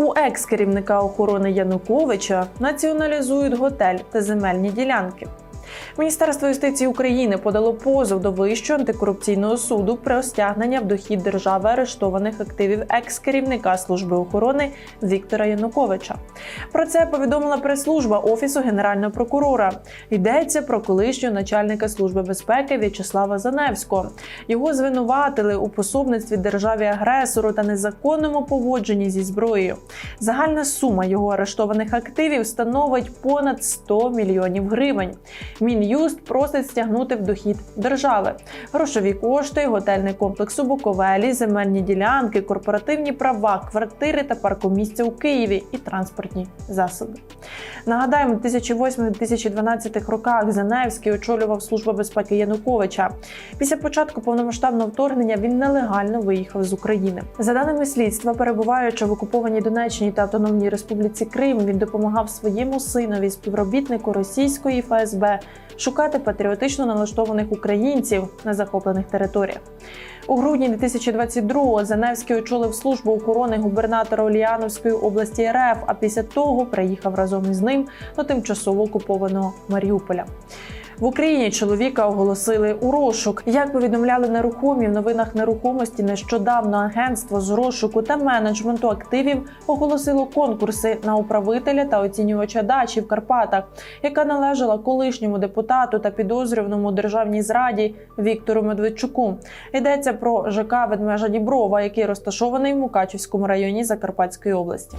У екс-керівника охорони Януковича націоналізують готель та земельні ділянки. Міністерство юстиції України подало позов до Вищого антикорупційного суду про стягнення в дохід держави арештованих активів екс-керівника служби охорони Віктора Януковича. Про це повідомила прес-служба офісу генерального прокурора. Йдеться про колишнього начальника служби безпеки В'ячеслава Заневського. Його звинуватили у пособництві державі агресору та незаконному поводженні зі зброєю. Загальна сума його арештованих активів становить понад 100 мільйонів гривень. Мін'юст просить стягнути в дохід держави грошові кошти, готельний комплекс у Буковелі, земельні ділянки, корпоративні права, квартири та паркомісця у Києві і транспортні засоби. Нагадаємо, в 2008-2012 роках Заневський очолював службу безпеки Януковича. Після початку повномасштабного вторгнення він нелегально виїхав з України. За даними слідства, перебуваючи в окупованій Донеччині та Автономній Республіці Крим, він допомагав своєму синові, співробітнику російської ФСБ, шукати патріотично налаштованих українців на захоплених територіях. У грудні 2022-го Заневський очолив службу охорони губернатора Ульяновської області РФ, а після того приїхав разом із ним до тимчасово окупованого Маріуполя. В Україні чоловіка оголосили у розшук. Як повідомляли нерухомі в новинах нерухомості, нещодавно агентство з розшуку та менеджменту активів оголосило конкурси на управителя та оцінювача дачі в Карпатах, яка належала колишньому депутату та підозрюваному державній зраді Віктору Медведчуку. Йдеться про ЖК Ведмежа Діброва, який розташований в Мукачівському районі Закарпатської області.